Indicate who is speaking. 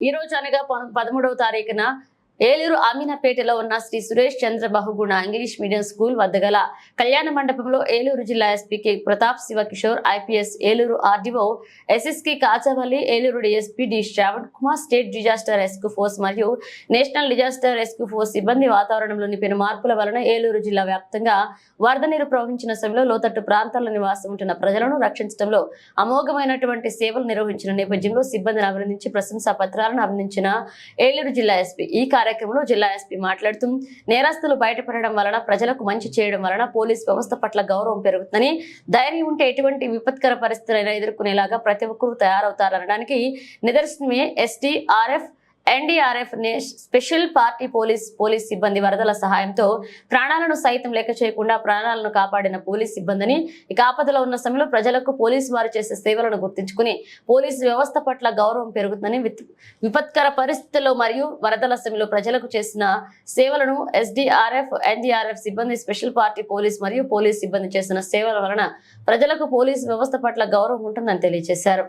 Speaker 1: ఈ రోజు అనగా పదమూడవ తారీఖున ఏలూరు అమీనపేటలో ఉన్న Shri Suresh Chandra Bahuguna English medium school వద్ద గల కళ్యాణ మండపంలో ఏలూరు జిల్లా ఎస్పీకి Pratap Shiva Kishore IPS Eluru RDO ఎస్ఎస్కి Kachavalli Eluru DSP D. Sravan Kumar state disaster rescue force మరియు నేషనల్ డిజాస్టర్ రెస్క్యూ ఫోర్స్ సిబ్బంది వాతావరణంలోని పెను మార్పుల వలన ఏలూరు జిల్లా వ్యాప్తంగా వరద నీరు ప్రవహించిన సమయంలో లోతట్టు ప్రాంతాల్లో నివాసం ఉంటున్న ప్రజలను రక్షించడంలో అమోఘమైనటువంటి సేవలు నిర్వహించిన నేపథ్యంలో సిబ్బందిని అభినందించి ప్రశంసా పత్రాలను అభినందించిన ఏలూరు జిల్లా ఎస్పీ ఈ కార్యక్రమంలో జిల్లా ఎస్పీ మాట్లాడుతూ నేరస్తులు బయటపడడం వలన ప్రజలకు మంచి చేయడం వలన పోలీస్ వ్యవస్థ పట్ల గౌరవం పెరుగుతుందని ధైర్యం ఉంటే ఎటువంటి విపత్కర పరిస్థితులైనా ఎదుర్కొనేలాగా ప్రతి ఒక్కరూ తయారవుతారనడానికి నిదర్శనమే ST RF NDRF special party police police సిబ్బంది వరదల సహాయంతో ప్రాణాలను సైతం లెక్క చేయకుండా ప్రాణాలను కాపాడిన పోలీస్ సిబ్బందిని ఇక ఆపదలో ఉన్న సమయంలో ప్రజలకు పోలీసు వారు చేసే సేవలను గుర్తించుకుని పోలీసు వ్యవస్థ పట్ల గౌరవం పెరుగుతుందని విపత్కర పరిస్థితుల్లో మరియు వరదల సమయంలో ప్రజలకు చేసిన సేవలను ఎస్డీఆర్ఎఫ్ ఎన్డీఆర్ఎఫ్ సిబ్బంది స్పెషల్ పార్టీ పోలీస్ మరియు పోలీస్ సిబ్బంది చేసిన సేవల వలన ప్రజలకు పోలీసు వ్యవస్థ పట్ల గౌరవం ఉంటుందని తెలియజేశారు.